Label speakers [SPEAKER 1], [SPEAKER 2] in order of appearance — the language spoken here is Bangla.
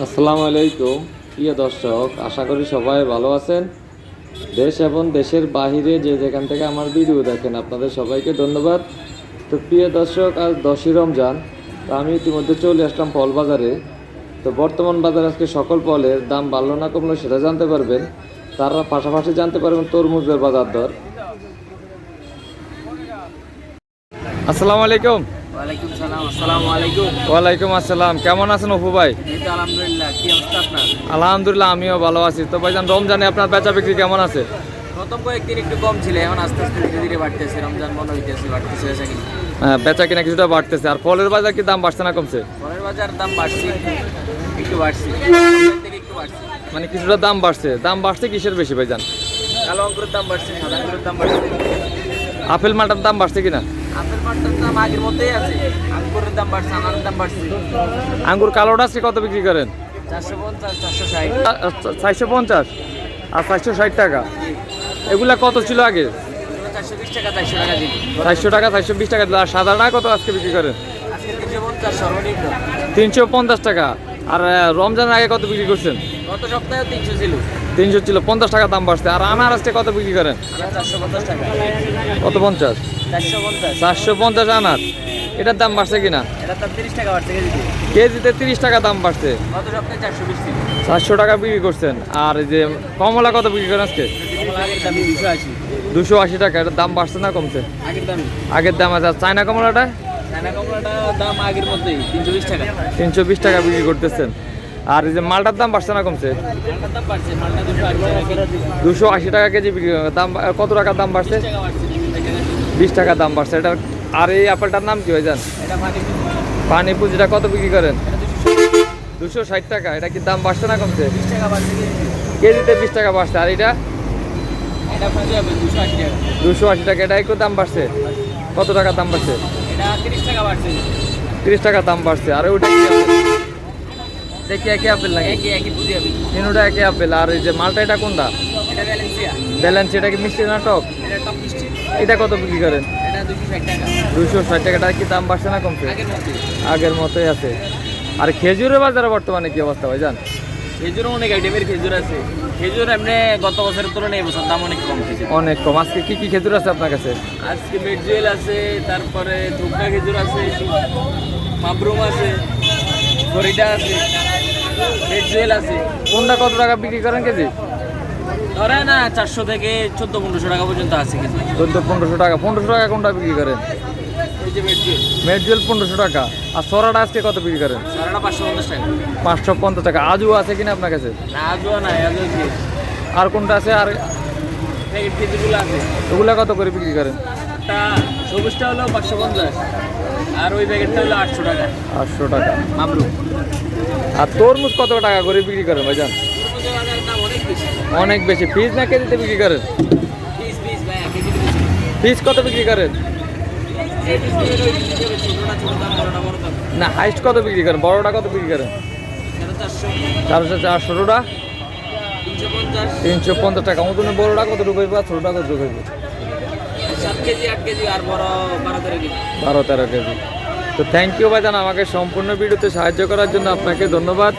[SPEAKER 1] আসসালামু আলাইকুম। প্রিয় দর্শক, আশা করি সবাই ভালো আছেন। দেশ এবং দেশের বাহিরে যে যেখান থেকে আমার ভিডিও দেখেন, আপনাদের সবাইকে ধন্যবাদ। তো প্রিয় দর্শক, আজ দশই রমজান, তো আমি ইতিমধ্যে চলে আসলাম ফল বাজারে তো বর্তমান বাজারে আজকে সকল ফলের দাম বাড়লো না কমলো সেটা জানতে পারবেন। তারা পাশাপাশি জানতে পারবেন তরমুজের বাজার দর। আসসালামু আলাইকুম।
[SPEAKER 2] ওয়ালাইকুম সালাম আসসালামু
[SPEAKER 1] কেমন আছেন অপু ভাই?
[SPEAKER 2] আলহামদুলিল্লাহ
[SPEAKER 1] আমিও ভালো আছি। তো ভাইজান রমজানে আপনার বেচা বিক্রি কেমন আছে?
[SPEAKER 2] প্রথম কয়েকদিন একটু কম ছিল এখন আস্তে আস্তে ধীরে ধীরে বাড়তেছে। রমজান বন্ধ হইতেছে বাড়তেছে বেচা কিনা।
[SPEAKER 1] হ্যাঁ, বেচা কিনা কিছুটা বাড়তেছে। আর ফলের বাজার কি দাম বাড়ছে না কমছে?
[SPEAKER 2] ফলের বাজার দাম বাড়ছে একটু বাড়ছে। একটু বাড়ছে
[SPEAKER 1] মানে কিছুটা দাম বাড়ছে। দাম বাড়ছে কিসের বেশি ভাইজান?
[SPEAKER 2] কালো অঙ্কুরের দাম বাড়ছে সাদা আঙ্গুরের দাম বাড়ছে।
[SPEAKER 1] আপেল মালটার দাম বাড়ছে কিনা?
[SPEAKER 2] আপেল পাটটার দাম আগের মতোই আছে। আঙ্গুরের দাম বাড়ছে আনারের দাম বাড়ছে।
[SPEAKER 1] আঙ্গুর কালোটা আছে কত বিক্রি করেন?
[SPEAKER 2] চারশো পঞ্চাশ চারশো ষাট।
[SPEAKER 1] চারশো পঞ্চাশ? আর চারশো ষাট টাকা। এগুলা কত ছিল আগে?
[SPEAKER 2] চারশো টাকা চারশো
[SPEAKER 1] বিশ টাকা দিল। আর সাদাটা কত আজকে বিক্রি করেন?
[SPEAKER 2] তিনশো পঞ্চাশ
[SPEAKER 1] টাকা। আর রমজানের আগে কত বিক্রি করছেন?
[SPEAKER 2] গত সপ্তাহে তিনশো ছিল।
[SPEAKER 1] তিনশো ছিল পঞ্চাশ টাকা দাম বাড়ছে। আর আনার আজকে কত বিক্রি করেন? কত পঞ্চাশ?
[SPEAKER 2] চারশো পঞ্চাশ।
[SPEAKER 1] আনার। এটার দাম বাড়ছে কিনা?
[SPEAKER 2] কেজিতে
[SPEAKER 1] তিরিশ টাকা দাম বাড়ছে।
[SPEAKER 2] চারশো
[SPEAKER 1] টাকা বিক্রি করছেন। আর এই যে কমলা কত বিক্রি করেন আজকে?
[SPEAKER 2] দুশো আশি।
[SPEAKER 1] টাকা। এটার দাম বাড়ছে না কমছে?
[SPEAKER 2] আগের দাম।
[SPEAKER 1] আছে। চায়না কমলাটা?
[SPEAKER 2] তিনশো বিশ টাকা।
[SPEAKER 1] বিক্রি করতেছেন। আর এই যে মালটার দাম বাড়ছে না কমছে?
[SPEAKER 2] দুশো আশি টাকা কেজি।
[SPEAKER 1] দাম কত টাকার দাম বাড়ছে। বিশ টাকা দাম বাড়ছে। এটার আর এই আপেলটার নাম কি হয়ে যান
[SPEAKER 2] এটা পানি
[SPEAKER 1] পানি পুজিটা কত বিক্রি করেন?
[SPEAKER 2] দুশো
[SPEAKER 1] ষাট। টাকা এটা কি দাম বাড়ছে না কমছে?
[SPEAKER 2] কেজিতে
[SPEAKER 1] বিশ টাকা বাড়ছে। আর এটা?
[SPEAKER 2] এটা দুশো আশি টাকা।
[SPEAKER 1] এটা একটু দাম বাড়ছে। কত টাকা দাম বাড়ছে?
[SPEAKER 2] এটা তিরিশ টাকা
[SPEAKER 1] দাম বাড়ছে। আর ওইটা দেখি একই আপেল লাগে তিনটা একই আপেল। আর এই যে মালটা এটা কোনটা?
[SPEAKER 2] এটা
[SPEAKER 1] ব্যালেন্স এটা কি মিষ্টি না টক?
[SPEAKER 2] এটা
[SPEAKER 1] এটা কত বিক্রি করেন?
[SPEAKER 2] দুশো ষাট
[SPEAKER 1] টাকাটা কি দাম বাড়ছে না কমছে?
[SPEAKER 2] আগের
[SPEAKER 1] মতোই। আছে। আর খেজুরের বাজারে বর্তমানে কি অবস্থা ভাই জান
[SPEAKER 2] খেজুর অনেক আইটেমের খেজুর আছে। খেজুর এমনি গত বছরের তুলনায় এবছর দাম অনেক কম খেজুর
[SPEAKER 1] অনেক কম। আজকে কি কি খেজুর আছে আপনার কাছে?
[SPEAKER 2] আজকে বেডজুয়েল আছে তারপরে ধুপকা খেজুর আছে মাবরুম আছে ফরিডা আছে বেডজুয়েল আছে।
[SPEAKER 1] কোনটা কত টাকা বিক্রি করেন কেজি?
[SPEAKER 2] ধরে না চারশো থেকে চোদ্দ পনেরোশো টাকা পর্যন্ত আছে কেজি
[SPEAKER 1] চোদ্দ পনেরোশো টাকা। পনেরোশো টাকা কোনটা বিক্রি করেন? মেডজুয়েল পনেরোশো টাকা। আর সরাটা আজকে কত বিক্রি করেন?
[SPEAKER 2] সারাটা পাঁচশো পঞ্চাশ টাকা।
[SPEAKER 1] পাঁচশো পঞ্চাশ টাকা। আজও আছে কিনা আপনার কাছে?
[SPEAKER 2] না আজও না আজও
[SPEAKER 1] আর কোনটা আছে? আর
[SPEAKER 2] আছে।
[SPEAKER 1] ওগুলা কত করে বিক্রি করেন?
[SPEAKER 2] সবুজটা হলো পাঁচশো পঞ্চাশ আর ওই প্যাকেটটা হলো আটশো টাকা।
[SPEAKER 1] আটশো টাকা।
[SPEAKER 2] মামরুম
[SPEAKER 1] আর তরমুজ কত টাকা করে বিক্রি করেন ভাইজান?
[SPEAKER 2] অনেক বেশি।
[SPEAKER 1] পিস না কেজিতে বিক্রি করেন?
[SPEAKER 2] পিস
[SPEAKER 1] কত বিক্রি করেন? না, হাইস্ট কত বিক্রি করেন? বড়টা কত বিক্রি করেন?
[SPEAKER 2] চারশো
[SPEAKER 1] চারশো। চারশোটা
[SPEAKER 2] তিনশো পঞ্চাশ
[SPEAKER 1] টাকা। মতন বড়টা কত রুপাই বা ছোটোটা কত
[SPEAKER 2] কেজি
[SPEAKER 1] বারো তেরো কেজি। তো থ্যাংক ইউ ভাইজান আমাকে সম্পূর্ণ ভিডিওতে সাহায্য করার জন্য আপনাকে ধন্যবাদ।